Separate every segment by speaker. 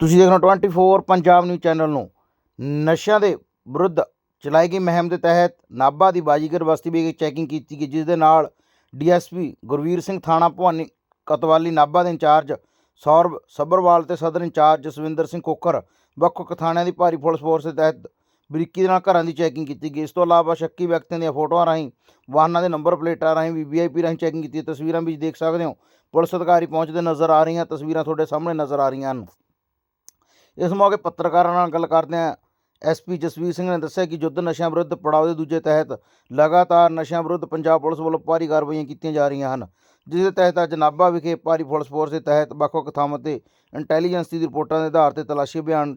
Speaker 1: ਤੁਸੀਂ ਦੇਖ ਰਹੇ ਹੋ 24 ਪੰਜਾਬ ਨਿਊਜ਼ ਚੈਨਲ ਨੂੰ। ਨਸ਼ਿਆਂ ਦੇ ਵਿਰੁੱਧ ਚਲਾਈ ਗਈ ਮੁਹਿੰਮ ਦੇ ਤਹਿਤ ਨਾਭਾ ਦੀ ਬਾਜੀਗਰ ਬਸਤੀ ਵਿਖੇ ਚੈਕਿੰਗ ਕੀਤੀ ਗਈ ਜਿਸ ਦੇ ਨਾਲ ਡੀਐਸਪੀ ਗੁਰਵੀਰ ਸਿੰਘ ਥਾਣਾ ਭਵਾਨੀ ਕਤਵਾਲੀ ਨਾਭਾ ਦੇ ਇੰਚਾਰਜ ਸੌਰਵ ਸੱਭਰਵਾਲ ਤੇ ਸਦਰ ਇੰਚਾਰਜ ਜਸਵਿੰਦਰ ਸਿੰਘ ਕੋਕਰ ਵੱਖ ਵੱਖ ਥਾਣਿਆਂ ਦੀ ਭਾਰੀ ਪੁਲਿਸ ਫੋਰਸ ਦੇ ਤਹਿਤ ਬਰੀਕੀ ਦੇ ਨਾਲ ਘਰਾਂ ਦੀ ਚੈਕਿੰਗ ਕੀਤੀ ਗਈ। ਇਸ ਤੋਂ ਇਲਾਵਾ ਸ਼ੱਕੀ ਵਿਅਕਤੀਆਂ ਦੀਆਂ ਫੋਟੋਆਂ ਰਾਹੀਂ ਵਾਹਨਾਂ ਦੇ ਨੰਬਰ ਪਲੇਟਾਂ ਰਾਹੀਂ ਵੀ ਵੀਵੀਆਈਪੀ ਰਾਹੀਂ ਚੈਕਿੰਗ ਕੀਤੀ। ਤਸਵੀਰਾਂ ਵਿੱਚ ਦੇਖ ਸਕਦੇ ਹੋ, ਪੁਲਿਸ ਅਧਿਕਾਰੀ ਪਹੁੰਚਦੇ ਨਜ਼ਰ ਆ ਰਹੀਆਂ। ਤਸਵੀਰਾਂ ਤੁਹਾਡੇ ਸਾਹਮਣੇ ਨਜ਼ਰ ਆ ਰਹੀਆਂ ਹਨ। ਇਸ ਮੌਕੇ ਪੱਤਰਕਾਰਾਂ ਨਾਲ ਗੱਲ ਕਰਦਿਆਂ ਐਸਪੀ ਜਸਵੀਰ ਸਿੰਘ ਨੇ ਦੱਸਿਆ ਕਿ ਯੁੱਧ ਨਸ਼ਿਆਂ ਵਿਰੁੱਧ ਪੜਾਅ ਦੇ ਦੂਜੇ ਤਹਿਤ ਲਗਾਤਾਰ ਨਸ਼ਿਆਂ ਵਿਰੁੱਧ ਪੰਜਾਬ ਪੁਲਿਸ ਵੱਲੋਂ ਭਾਰੀ ਕਾਰਵਾਈਆਂ ਕੀਤੀਆਂ ਜਾ ਰਹੀਆਂ ਹਨ, ਜਿਸ ਦੇ ਤਹਿਤ ਅੱਜ ਨਾਭਾ ਵਿਖੇ ਭਾਰੀ ਪੁਲਿਸ ਫੋਰਸ ਦੇ ਤਹਿਤ ਵੱਖ-ਵੱਖ ਥਾਵਾਂ ਤੇ ਇੰਟੈਲੀਜੈਂਸ ਦੀ ਰਿਪੋਰਟਾਂ ਦੇ ਆਧਾਰ ਤੇ ਤਲਾਸ਼ੀ ਅਭਿਆਨ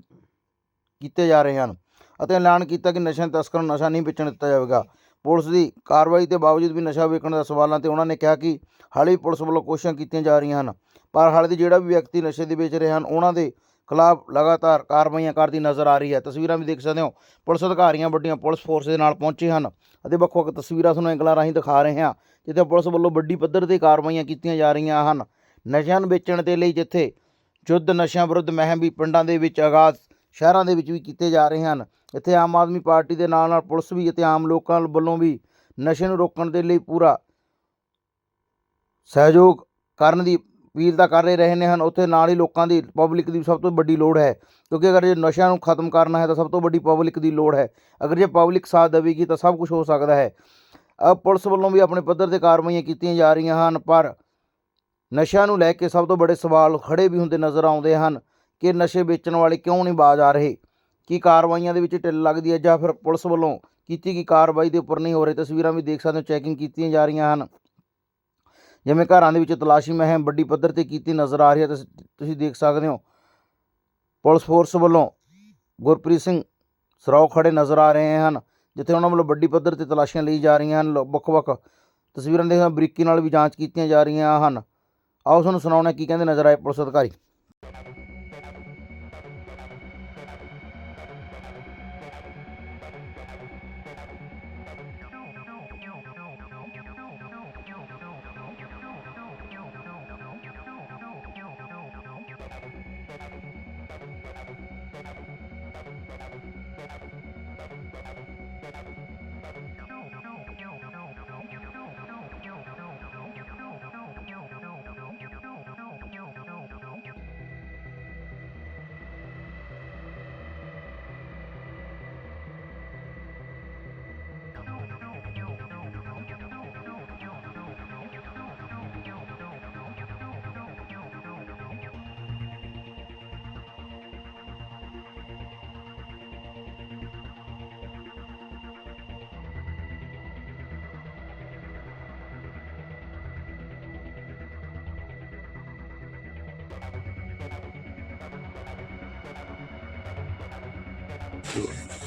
Speaker 1: ਕੀਤੇ ਜਾ ਰਹੇ ਹਨ ਅਤੇ ਐਲਾਨ ਕੀਤਾ ਕਿ ਨਸ਼ਿਆਂ ਤਸਕਰਾਂ ਨੂੰ ਨਸ਼ਾ ਨਹੀਂ ਵੇਚਣ ਦਿੱਤਾ ਜਾਵੇਗਾ। ਪੁਲਿਸ ਦੀ ਕਾਰਵਾਈ ਦੇ ਬਾਵਜੂਦ ਵੀ ਨਸ਼ਾ ਵੇਚਣ ਦਾ ਸਵਾਲਾਂ ਤੇ ਉਹਨਾਂ ਨੇ ਕਿਹਾ ਕਿ ਹਾਲੇ ਵੀ ਪੁਲਿਸ ਵੱਲੋਂ ਕੋਸ਼ਿਸ਼ਾਂ ਕੀਤੀਆਂ ਜਾ ਰਹੀਆਂ ਹਨ, ਪਰ ਹਾਲੇ ਦੀ ਜਿਹੜਾ ਵੀ ਵਿਅਕਤੀ ਨਸ਼ੇ ਦੇ ਵੇਚ ਰਹੇ ਹਨ, ਉਹਨਾਂ ਦੇ ਖਿਲਾਫ ਲਗਾਤਾਰ ਕਾਰਵਾਈਆਂ ਕਰਦੀ ਨਜ਼ਰ ਆ ਰਹੀ ਹੈ। ਤਸਵੀਰਾਂ ਵੀ ਦੇਖ ਸਕਦੇ ਹੋ। ਪੁਲਿਸ ਅਧਿਕਾਰੀਆਂ ਵੱਡੀਆਂ ਪੁਲਿਸ ਫੋਰਸ ਦੇ ਨਾਲ ਪਹੁੰਚੇ ਹਨ ਅਤੇ ਵੱਖ ਵੱਖ ਤਸਵੀਰਾਂ ਤੁਹਾਨੂੰ ਐਂਗਲਾਂ ਰਾਹੀਂ ਦਿਖਾ ਰਹੇ ਹਾਂ, ਜਿੱਥੇ ਪੁਲਿਸ ਵੱਲੋਂ ਵੱਡੀ ਪੱਧਰ ਤੇ ਕਾਰਵਾਈਆਂ ਕੀਤੀਆਂ ਜਾ ਰਹੀਆਂ ਹਨ। ਨਸ਼ਿਆਂ ਨੂੰ ਵੇਚਣ ਦੇ ਲਈ ਜਿੱਥੇ ਯੁੱਧ ਨਸ਼ਿਆਂ ਵਿਰੁੱਧ ਮਹਿਮ ਵੀ ਪਿੰਡਾਂ ਦੇ ਵਿੱਚ ਆਗਾਜ਼ ਸ਼ਹਿਰਾਂ ਦੇ ਵਿੱਚ ਵੀ ਕੀਤੇ ਜਾ ਰਹੇ ਹਨ। ਇੱਥੇ ਆਮ ਆਦਮੀ ਪਾਰਟੀ ਦੇ ਨਾਲ ਨਾਲ ਪੁਲਿਸ ਵੀ ਅਤੇ ਆਮ ਲੋਕਾਂ ਵੱਲੋਂ ਵੀ ਨਸ਼ੇ ਨੂੰ ਰੋਕਣ ਦੇ ਲਈ ਪੂਰਾ ਸਹਿਯੋਗ ਕਰਨ ਦੀ ਅਪੀਲ ਤਾਂ ਕਰ ਰਹੇ ਰਹੇ ਨੇ ਹਨ। ਉੱਥੇ ਨਾਲ ਹੀ ਲੋਕਾਂ ਦੀ ਪਬਲਿਕ ਦੀ ਸਭ ਤੋਂ ਵੱਡੀ ਲੋੜ ਹੈ। ਕਿਉਂਕਿ ਅਗਰ ਜੇ ਨਸ਼ਿਆਂ ਨੂੰ ਖਤਮ ਕਰਨਾ ਹੈ ਤਾਂ ਸਭ ਤੋਂ ਵੱਡੀ ਪਬਲਿਕ ਦੀ ਲੋੜ ਹੈ। ਅਗਰ ਜੇ ਪਬਲਿਕ ਸਾਥ ਦੇਵੇਗੀ ਤਾਂ ਸਭ ਕੁਝ ਹੋ ਸਕਦਾ ਹੈ। ਅ ਪੁਲਿਸ ਵੱਲੋਂ ਵੀ ਆਪਣੇ ਪੱਧਰ ਤੇ ਕਾਰਵਾਈਆਂ ਕੀਤੀਆਂ ਜਾ ਰਹੀਆਂ ਹਨ, ਪਰ ਨਸ਼ਿਆਂ ਨੂੰ ਲੈ ਕੇ ਸਭ ਤੋਂ ਵੱਡੇ ਸਵਾਲ ਖੜੇ ਵੀ ਹੁੰਦੇ ਨਜ਼ਰ ਆਉਂਦੇ ਹਨ ਕਿ ਨਸ਼ੇ ਵੇਚਣ ਵਾਲੇ ਕਿਉਂ ਨਹੀਂ ਬਾਜ਼ ਆ ਰਹੇ? ਕੀ ਕਾਰਵਾਈਆਂ ਦੇ ਵਿੱਚ ਢਿੱਲ ਲੱਗਦੀ ਹੈ ਜਾਂ ਫਿਰ ਪੁਲਿਸ ਵੱਲੋਂ ਕੀਤੀ ਗਈ ਕਾਰਵਾਈ ਦੇ ਉੱਪਰ ਨਹੀਂ ਹੋ ਰਹੇ ਤਸਵੀਰਾਂ ਵੀ ਦੇਖ ਸਕਦੇ ਹੋ ਚੈਕਿੰਗ ਕੀਤੀਆਂ ਜਾ ਰਹੀਆਂ ਹਨ। ਜਿਵੇਂ ਘਰਾਂ ਦੇ ਵਿੱਚ ਤਲਾਸ਼ੀ ਮਹਿਮ ਵੱਡੀ ਪੱਧਰ ਤੇ ਕੀਤੀ ਨਜ਼ਰ ਆ ਰਹੀ ਹੈ, ਤੁਸ- ਤੁਸੀਂ ਦੇਖ ਸਕਦੇ ਹੋ। ਪੁਲਿਸ ਫੋਰਸ ਵੱਲੋਂ ਗੁਰਪ੍ਰੀਤ ਸਿੰਘ ਸਰਾਓ ਖੜੇ ਨਜ਼ਰ ਆ ਰਹੇ ਹਨ, ਜਿੱਥੇ ਉਹਨਾਂ ਵੱਲੋਂ ਵੱਡੀ ਪੱਧਰ ਤੇ ਤਲਾਸ਼ੀਆਂ ਲਈ ਜਾ ਰਹੀਆਂ ਹਨ। ਲੋ- ਵੱਖ-ਵੱਖ ਤਸਵੀਰਾਂ ਦੇ ਬਰੀਕੀ ਨਾਲ ਵੀ ਜਾਂਚ ਕੀਤੀਆਂ ਜਾ ਰਹੀਆਂ ਹਨ। ਆਓ ਤੁਹਾਨੂੰ ਸੁਣਾਉਣਾ ਕੀ ਕਹਿੰਦੇ ਨਜ਼ਰ ਆਏ ਪੁਲਿਸ ਅਧਿਕਾਰੀ। Tchau.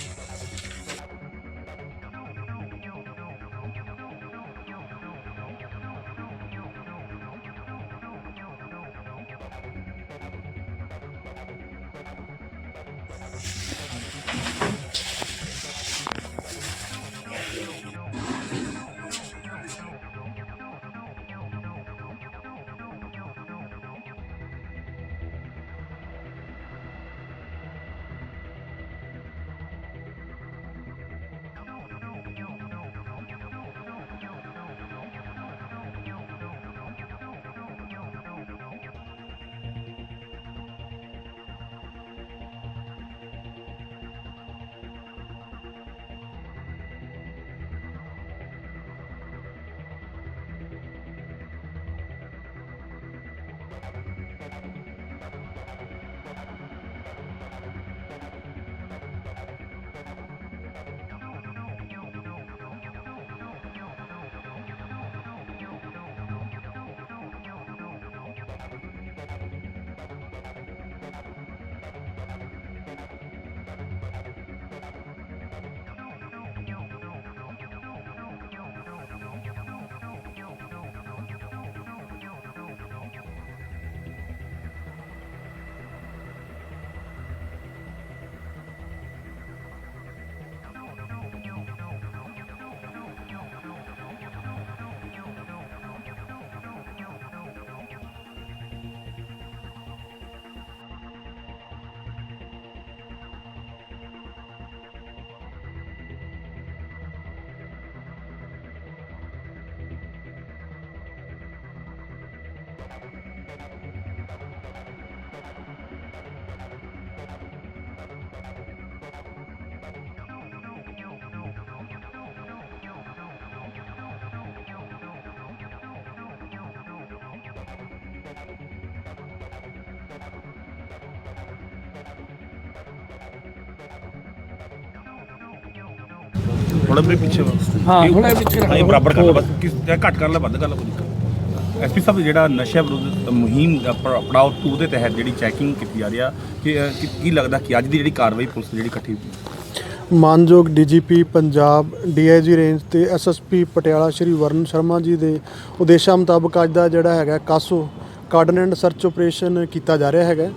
Speaker 2: ਥੋੜਾ ਬਰੇ ਪਿੱਛੇ ਵਾ।
Speaker 3: ਹਾਂ, ਜਿਹਾ ਪਿੱਛੇ
Speaker 2: ਹਾਂ, ਇਹ ਬਰਾਬਰ ਕਰ ਲੈ ਬਸ ਕਿਸ ਜਾਂ ਘੱਟ ਕਰ ਲੈ ਵੱਧ ਕਰ ਲੈ ਕੋਈ ਐਸਪੀ ਸਾਹਿਬ ਜਿਹੜਾ ਨਸ਼ਾ ਵਿਰੁੱਧ ਮੁਹਿੰਮ ਪੜਾਅ 2 ਦੇ ਤਹਿਤ ਜਿਹੜੀ ਚੈਕਿੰਗ ਕੀਤੀ ਜਾ ਰਹੀ ਆ ਕਿ ਕੀ- ਕੀ ਲੱਗਦਾ ਕਿ ਅੱਜ ਦੀ ਜਿਹੜੀ ਕਾਰਵਾਈ ਪੁਲਿਸ ਦੀ ਜਿਹੜੀ ਇਕੱਠੀ ਹੋਈ?
Speaker 4: ਮਾਨਯੋਗ ਡੀਜੀਪੀ ਪੰਜਾਬ ਡੀਆਈਜੀ ਰੇਂਜ ਤੇ ਐਸਐਸਪੀ ਪਟਿਆਲਾ ਸ਼੍ਰੀ ਵਰਨ ਸ਼ਰਮਾ ਜੀ ਦੇ ਉਦੇਸ਼ਾਂ ਮੁਤਾਬਕ ਅੱਜ ਦਾ ਜਿਹੜਾ ਹੈਗਾ CASO cordon and search operation ਕੀਤਾ ਜਾ ਰਿਹਾ ਹੈਗਾ।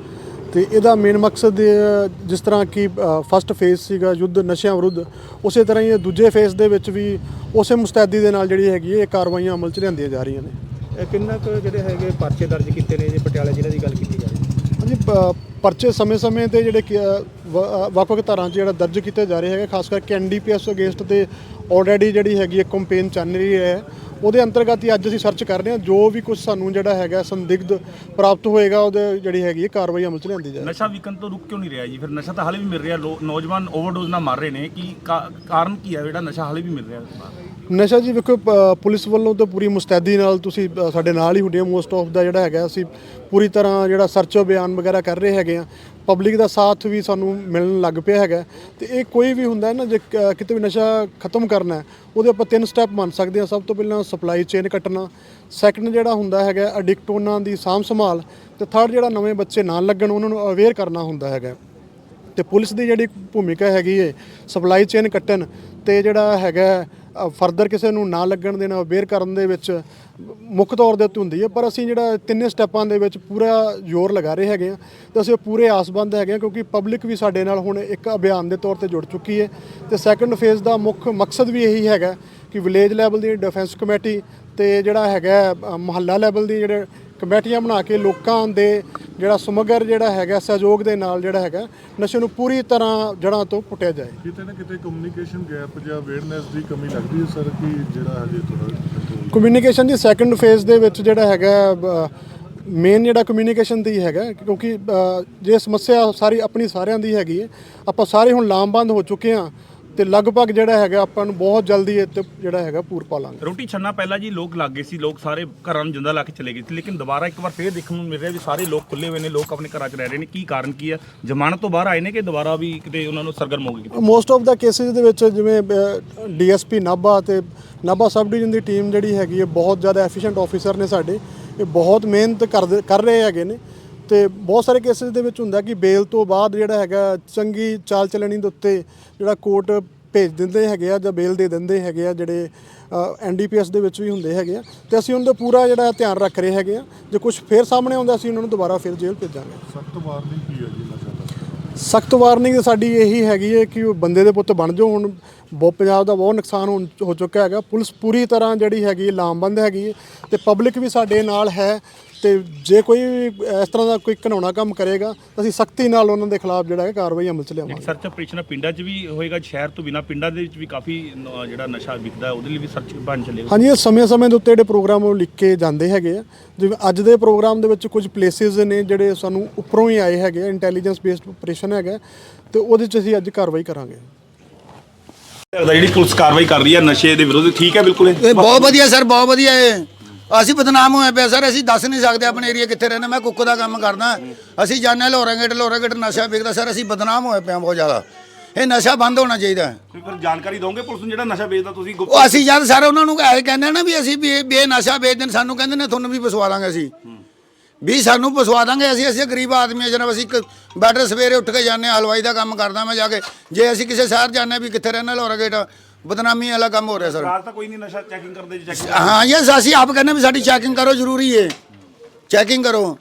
Speaker 4: ਤੇ ਇਹਦਾ ਮੇਨ ਮਕਸਦ ਜਿਸ ਤਰ੍ਹਾਂ ਕਿ ਫਸਟ ਫੇਜ਼ ਸੀਗਾ ਯੁੱਧ ਨਸ਼ਿਆਂ ਵਿਰੁੱਧ ਉਸੇ ਤਰ੍ਹਾਂ ਹੀ ਇਹ ਦੂਜੇ ਫੇਜ਼ ਦੇ ਵਿੱਚ ਵੀ ਉਸੇ ਮੁਸਤੈਦੀ ਦੇ ਨਾਲ ਜਿਹੜੀ ਹੈਗੀ ਹੈ, ਇਹ ਕਾਰਵਾਈਆਂ ਅਮਲ 'ਚ ਲਿਆਂਦੀਆਂ ਜਾ ਰਹੀਆਂ ਨੇ।
Speaker 5: ਕਿੰਨਾ ਕੁ ਜਿਹੜੇ ਹੈਗੇ ਪਰਚੇ ਦਰਜ ਕੀਤੇ ਨੇ ਜੇ ਪਟਿਆਲਾ ਜ਼ਿਲ੍ਹੇ ਦੀ ਗੱਲ ਕੀਤੀ ਜਾਵੇ?
Speaker 4: ਹਾਂਜੀ ਪਰਚੇ ਸਮੇਂ-ਸਮੇਂ ਤੇ ਜਿਹੜੇ ਵੱਖ-ਵੱਖ ਧਾਰਾਂ 'ਚ ਜਿਹੜਾ ਦਰਜ ਕੀਤੇ ਜਾ ਰਹੇ ਹੈਗੇ ਖਾਸ ਕਰਕੇ ਐਨਡੀਪੀਐਸ ਅਗੇਂਸਟ ਤੇ ਆਲਰੇਡੀ ਜਿਹੜੀ ਹੈਗੀ ਹੈ ਕੰਪੇਨ ਚੱਲ ਰਹੀ ਹੈ। ਉਹਦੇ ਅੰਤਰਗਤ ਹੀ ਅੱਜ ਅਸੀਂ ਸਰਚ ਕਰ ਰਹੇ ਹਾਂ ਜੋ ਵੀ ਕੁਝ ਸਾਨੂੰ ਜਿਹੜਾ ਹੈਗਾ ਸੰਦਿਗਧ ਪ੍ਰਾਪਤ ਹੋਏਗਾ ਉਹਦੇ ਜਿਹੜੀ ਹੈਗੀ ਹੈ ਕਾਰਵਾਈ ਅਮਲ 'ਚ ਲਿਆਂਦੀ ਜਾਏਗੀ।
Speaker 2: ਨਸ਼ਾ ਵਿਕਣ ਤੋਂ ਰੁਕ ਕਿਉਂ ਨਹੀਂ ਰਿਹਾ ਜੀ? ਫਿਰ ਨਸ਼ਾ ਤਾਂ ਹਾਲੇ ਵੀ ਮਿਲ ਰਿਹਾ ਲੋ- ਨੌਜਵਾਨ ਓਵਰਡੋਜ਼ ਨਾਲ ਮਰ ਰਹੇ ਨੇ ਕੀ ਕਾ- ਕਾਰਨ ਕੀ ਹੈ ਜਿਹੜਾ ਨਸ਼ਾ ਹਾਲੇ ਵੀ ਮਿਲ ਰਿਹਾ?
Speaker 4: ਨਸ਼ਾ ਜੀ ਵੇਖੋ ਪ- ਪੁਲਿਸ ਵੱਲੋਂ ਤਾਂ ਪੂਰੀ ਮੁਸਤੈਦੀ ਨਾਲ ਤੁਸੀਂ ਅ, ਸਾਡੇ ਨਾਲ ਹੀ ਹੁੰਦੇ ਮੋਸਟ ਆਫ ਦਾ ਜਿਹੜਾ ਹੈਗਾ ਅਸੀਂ ਪੂਰੀ ਤਰ੍ਹਾਂ ਜਿਹੜਾ ਸਰਚ ਅਭਿਆਨ ਵਗੈਰਾ ਕਰ ਰਹੇ ਹੈਗੇ ਆ। ਪਬਲਿਕ ਦਾ ਸਾਥ ਵੀ ਸਾਨੂੰ ਮਿਲਣ ਲੱਗ ਪਿਆ ਹੈਗਾ। ਤੇ ਇਹ ਕੋਈ ਵੀ ਹੁੰਦਾ ਨਾ, ਜੇ ਕ- ਕਿਤੇ ਵੀ ਨਸ਼ਾ ਖਤਮ ਕਰਨਾ ਉਹਦੇ ਆਪਾਂ ਤਿੰਨ ਸਟੈਪ ਮੰਨ ਸਕਦੇ ਹਾਂ। ਸਭ ਤੋਂ ਪਹਿਲਾਂ ਸਪਲਾਈ ਚੇਨ ਕੱਟਣਾ ਸੈਕੰਡ ਜਿਹੜਾ ਹੁੰਦਾ ਹੈਗਾ ਐਡਿਕਟ ਉਹਨਾਂ ਦੀ ਸਾਂਭ ਸੰਭਾਲ, ਤੇ ਥਰਡ ਜਿਹੜਾ ਨਵੇਂ ਬੱਚੇ ਨਾਲ ਲੱਗਣ, ਉਹਨਾਂ ਨੂੰ ਅਵੇਅਰ ਕਰਨਾ ਹੁੰਦਾ ਹੈਗਾ। ਤੇ ਪੁਲਿਸ ਦੀ ਜਿਹੜੀ ਭੂਮਿਕਾ ਹੈਗੀ ਹੈ ਸਪਲਾਈ ਚੇਨ ਕੱਟਣ, ਤੇ ਜਿਹੜਾ ਹੈਗਾ ਫਰਦਰ ਕਿਸੇ ਨੂੰ ਨਾ ਲੱਗਣ ਦੇਣਾ, ਅਵੇਅਰ ਕਰਨ ਦੇ ਵਿੱਚ ਮੁੱਖ ਤੌਰ ਦੇ ਉੱਤੇ ਹੁੰਦੀ ਹੈ। ਪਰ ਅਸੀਂ ਜਿਹੜਾ ਤਿੰਨੇ ਸਟੈਪਾਂ ਦੇ ਵਿੱਚ ਪੂਰਾ ਜ਼ੋਰ ਲਗਾ ਰਹੇ ਹੈਗੇ ਆ ਤੇ ਅਸੀਂ ਪੂਰੇ ਆਸਬੰਦ ਹੈਗੇ ਆ ਕਿਉਂਕਿ ਪਬਲਿਕ ਵੀ ਸਾਡੇ ਨਾਲ ਹੁਣ ਇੱਕ ਅਭਿਆਨ ਦੇ ਤੌਰ ਤੇ ਜੁੜ ਚੁੱਕੀ ਹੈ ਤੇ ਸੈਕੰਡ ਫੇਜ਼ ਦਾ ਮੁੱਖ ਮਕਸਦ ਵੀ ਇਹੀ ਹੈਗਾ ਕਿ ਵਿਲੇਜ ਲੈਵਲ ਦੀ ਡਿਫੈਂਸ ਕਮੇਟੀ ਤੇ ਜਿਹੜਾ ਹੈਗਾ ਮਹੱਲਾ ਲੈਵਲ ਦੀ ਜਿਹੜੇ ਕਮੇਟੀਆਂ ਬਣਾ ਕੇ ਲੋਕਾਂ ਦੇ ਜਿਹੜਾ ਸਮਗਰ ਜਿਹੜਾ ਹੈਗਾ ਸਹਿਯੋਗ ਦੇ ਨਾਲ ਜਿਹੜਾ ਹੈਗਾ ਨਸ਼ੇ ਨੂੰ ਪੂਰੀ ਤਰ੍ਹਾਂ ਜੜ੍ਹਾਂ ਤੋਂ ਪੁੱਟਿਆ ਜਾਏ।
Speaker 6: ਕਿਤੇ ਨਾ ਕਿਤੇ ਕਮਿਊਨੀਕੇਸ਼ਨ ਗੈਪ ਜਾਂ ਅਵੇਅਰਨੈਸ ਦੀ ਕਮੀ ਲੱਗਦੀ ਹੈ ਸਰ ਕਿ ਜਿਹੜਾ ਹਜੇ ਥੋੜਾ
Speaker 4: ਕਮਿਊਨੀਕੇਸ਼ਨ ਦੀ ਸੈਕੰਡ ਫੇਜ਼ ਦੇ ਵਿੱਚ ਜਿਹੜਾ ਹੈਗਾ ਮੇਨ ਜਿਹੜਾ ਕਮਿਊਨੀਕੇਸ਼ਨ ਦੀ ਹੈਗਾ ਕਿਉਂਕਿ ਜੇ ਸਮੱਸਿਆ ਸਾਰੀ ਆਪਣੀ ਸਾਰਿਆਂ ਦੀ ਹੈਗੀ ਹੈ ਆਪਾਂ ਸਾਰੇ ਹੁਣ ਲਾਮਬੰਦ ਹੋ ਚੁੱਕੇ ਹਾਂ ਤੇ ਲਗਭਗ ਜਿਹੜਾ ਹੈਗਾ ਆਪਾਂ ਨੂੰ ਬਹੁਤ ਜਲਦੀ ਇਹ ਤੇ ਜਿਹੜਾ ਹੈਗਾ ਪੂਰ ਪਾ ਲਾਂਗੇ
Speaker 2: ਰੋਟੀ ਛੰਨਾ ਪਹਿਲਾਂ ਜੀ ਲੋਕ ਲੱਗ ਗਏ ਸੀ ਲੋਕ ਸਾਰੇ ਘਰਾਂ ਨੂੰ ਜਿੰਦਾ ਲਾ ਕੇ ਚਲੇ ਗਏ ਸੀ ਲੇਕਿਨ ਦੁਬਾਰਾ ਇੱਕ ਵਾਰ ਫੇਰ ਦੇਖਣ ਨੂੰ ਮਿਲ ਰਿਹਾ ਵੀ ਸਾਰੇ ਲੋਕ ਖੁੱਲੇ ਹੋਏ ਨੇ ਲੋਕ ਆਪਣੇ ਘਰਾਂ 'ਚ ਰਹਿ ਰਹੇ ਨੇ। ਕੀ ਕਾਰਨ ਕੀ ਹੈ ਜ਼ਮਾਨਤ ਤੋਂ ਬਾਹਰ ਆਏ ਨੇ ਕਿ ਦੁਬਾਰਾ ਵੀ ਕਿਤੇ ਉਹਨਾਂ ਨੂੰ ਸਰਗਰਮ ਹੋ ਗਏ? ਕਿਤੇ
Speaker 4: ਮੋਸਟ ਆਫ ਦਾ ਕੇਸਿਸ ਦੇ ਵਿੱਚ ਜਿਵੇਂ ਡੀਐਸਪੀ ਨਾਭਾ ਤੇ ਨਾਭਾ ਸਬ ਡਿਵੀਜ਼ਨ ਦੀ ਟੀਮ ਜਿਹੜੀ ਹੈਗੀ ਹੈ ਬਹੁਤ ਜ਼ਿਆਦਾ ਐਫੀਸ਼ੀਐਂਟ ਆਫੀਸਰ ਨੇ ਸਾਡੇ। ਇਹ ਬਹੁਤ ਮਿਹਨਤ ਕਰ ਰਹੇ ਹੈਗੇ ਨੇ। ਤੇ ਬਹੁਤ ਸਾਰੇ ਕੇਸਿਸ ਦੇ ਵਿੱਚ ਹੁੰਦਾ ਕਿ ਬੇਲ ਤੋਂ ਬਾਅਦ ਜਿਹੜਾ ਹੈਗਾ ਚੰਗੀ ਚਾਲ ਚੱਲਣੀ ਦੇ ਉੱਤੇ ਜਿਹੜਾ ਕੋਰਟ ਭੇਜ ਦਿੰਦੇ ਹੈਗੇ ਆ ਜਾਂ ਬੇਲ ਦੇ ਦਿੰਦੇ ਹੈਗੇ ਆ ਜਿਹੜੇ ਐਨਡੀਪੀਐਸ ਦੇ ਵਿੱਚ ਵੀ ਹੁੰਦੇ ਹੈਗੇ ਆ ਤੇ ਅਸੀਂ ਉਹਨਾਂ ਦਾ ਪੂਰਾ ਜਿਹੜਾ ਧਿਆਨ ਰੱਖ ਰਹੇ ਹੈਗੇ ਆ। ਜੇ ਕੁਝ ਫੇਰ ਸਾਹਮਣੇ ਆਉਂਦਾ ਅਸੀਂ ਉਹਨਾਂ ਨੂੰ ਦੁਬਾਰਾ ਫਿਰ ਜੇਲ੍ਹ ਭੇਜਾਂਗੇ।
Speaker 6: ਸਖਤ ਵਾਰਨਿੰਗ ਕੀ ਹੈ ਜੀ
Speaker 4: ਸਖਤ ਵਾਰਨਿੰਗ ਸਾਡੀ ਇਹੀ ਹੈਗੀ ਹੈ ਕਿ ਉਹ ਬੰਦੇ ਦੇ ਪੁੱਤ ਬਣ ਜਾਓ। ਹੁਣ ਬਹੁਤ ਪੰਜਾਬ ਦਾ ਬਹੁਤ ਨੁਕਸਾਨ ਹੋ ਚੁੱਕਾ ਹੈਗਾ। ਪੁਲਿਸ ਪੂਰੀ ਤਰ੍ਹਾਂ ਜਿਹੜੀ ਹੈਗੀ ਲਾਮਬੰਦ ਹੈਗੀ ਤੇ ਪਬਲਿਕ ਵੀ ਸਾਡੇ ਨਾਲ ਹੈ। ਤੇ ਜੇ ਕੋਈ ਵੀ ਇਸ ਤਰ੍ਹਾਂ ਦਾ ਕੋਈ ਘਿਨਾਉਣਾ ਕੰਮ ਕਰੇਗਾ ਤਾਂ ਅਸੀਂ ਸਖਤੀ ਨਾਲ ਉਹਨਾਂ ਦੇ ਖਿਲਾਫ ਜਿਹੜਾ ਹੈ ਕਾਰਵਾਈ ਅਮਲ ਚ ਲਿਆਵਾਂਗੇ।
Speaker 2: ਸਰਚ ਆਪਰੇਸ਼ਨ ਪਿੰਡਾਂ 'ਚ ਵੀ ਹੋਏਗਾ ਸ਼ਹਿਰ ਤੋਂ ਬਿਨਾ ਪਿੰਡਾਂ ਦੇ ਵਿੱਚ ਵੀ ਕਾਫੀ ਜਿਹੜਾ ਨਸ਼ਾ ਵਿਕਦਾ ਉਹਦੇ ਲਈ ਵੀ ਸਰਚ ਬਣ ਚੱਲੇਗਾ
Speaker 4: ਹਾਂਜੀ ਇਹ ਸਮੇਂ-ਸਮੇਂ ਦੇ ਉੱਤੇ ਜਿਹੜੇ ਪ੍ਰੋਗਰਾਮ ਉਹ ਲਿਖ ਕੇ ਜਾਂਦੇ ਹੈਗੇ ਆ। ਜਿਵੇਂ ਅੱਜ ਦੇ ਪ੍ਰੋਗਰਾਮ ਦੇ ਵਿੱਚ ਕੁਝ ਪਲੇਸਿਸ ਨੇ ਜਿਹੜੇ ਸਾਨੂੰ ਉੱਪਰੋਂ ਹੀ ਆਏ ਹੈਗੇ ਇੰਟੈਲੀਜੈਂਸ ਬੇਸਡ ਆਪਰੇਸ਼ਨ ਹੈਗਾ ਤੇ ਉਹਦੇ ਚ ਅਸੀਂ ਅੱਜ ਕਾਰਵਾਈ ਕਰਾਂਗੇ।
Speaker 2: ਲੱਗਦਾ ਜਿਹੜੀ ਪੁਲਿਸ ਕਾਰਵਾਈ ਕਰ ਰਹੀ ਹੈ ਨਸ਼ੇ ਦੇ ਵਿਰੁੱਧ ਠੀਕ ਹੈ ਬਿਲਕੁਲ
Speaker 7: ਇਹ ਬਹੁਤ ਵਧੀਆ ਸਰ ਬਹੁਤ ਵਧੀਆ ਇਹ। ਅਸੀਂ ਬਦਨਾਮ ਹੋਏ ਪਏ ਸਰ ਅਸੀਂ ਦੱਸ ਨਹੀਂ ਸਕਦੇ ਆਪਣੇ ਏਰੀਆ ਕਿੱਥੇ ਰਹਿੰਦੇ ਮੈਂ ਕੁੱਕ ਦਾ ਕੰਮ ਕਰਦਾ। ਅਸੀਂ ਜਾਣਦੇ ਲੋਰਾਂਗੇਟ ਲੋਰਾਂਗੇਟ ਨਸ਼ਾ ਵਿਕਦਾ ਸਰ ਅਸੀਂ ਬਦਨਾਮ ਹੋਏ ਪਏ ਹਾਂ ਬਹੁਤ ਜ਼ਿਆਦਾ। ਇਹ ਨਸ਼ਾ ਬੰਦ ਹੋਣਾ ਚਾਹੀਦਾ ਹੈ।
Speaker 2: ਫਿਰ ਜਾਣਕਾਰੀ ਦੋਗੇ ਪੁਲਿਸ ਨੂੰ ਜਿਹੜਾ ਨਸ਼ਾ ਵੇਚਦਾ ਤੁਸੀਂ ਗੁਪਤ
Speaker 7: ਉਹ ਅਸੀਂ ਜਦ ਸਰ ਉਹਨਾਂ ਨੂੰ ਇਹ ਕਹਿੰਦੇ ਨਾ ਵੀ ਅਸੀਂ ਵੀ ਇਹ- ਵੀ ਇਹ ਨਸ਼ਾ ਵੇਚਦੇ ਨੇ ਸਾਨੂੰ ਕਹਿੰਦੇ ਨੇ ਤੁਹਾਨੂੰ ਵੀ ਪਸਵਾ ਦਾਂਗੇ ਅਸੀਂ। ਵੀ ਸਾਨੂੰ ਪਸਵਾ ਦਾਂਗੇ ਅਸੀਂ ਅਸੀਂ ਗਰੀਬ ਆਦਮੀ ਹਾਂ ਜਨਾਬ ਅਸੀਂ ਇੱਕ ਬੈਠੇ ਸਵੇਰੇ ਉੱਠ ਕੇ ਜਾਂਦੇ ਹਾਂ ਹਲਵਾਈ ਦਾ ਕੰਮ ਕਰਦਾ ਮੈਂ ਜਾ ਕੇ। ਜੇ ਅਸੀਂ ਕਿਸੇ ਸ਼ਹਿਰ ਜਾਂਦੇ ਹਾਂ ਵੀ ਕਿੱਥੇ ਰਹਿੰਦੇ ਲੋਰਾਂਗੇਟ ਬਦਨਾਮੀ ਵਾਲਾ ਕੰਮ ਹੋ ਰਿਹਾ ਸਰ।
Speaker 2: ਰਾਤ ਤਾਂ ਕੋਈ ਨਹੀਂ ਨਸ਼ਾ ਚੈਕਿੰਗ ਕਰਦੇ ਜੀ ਚੈਕਿੰਗ
Speaker 7: ਹਾਂ ਯਸ ਅਸੀਂ ਆਪ ਕਹਿੰਦੇ ਵੀ ਸਾਡੀ ਚੈਕਿੰਗ ਕਰੋ ਜ਼ਰੂਰੀ ਹੈ ਚੈਕਿੰਗ ਕਰੋ।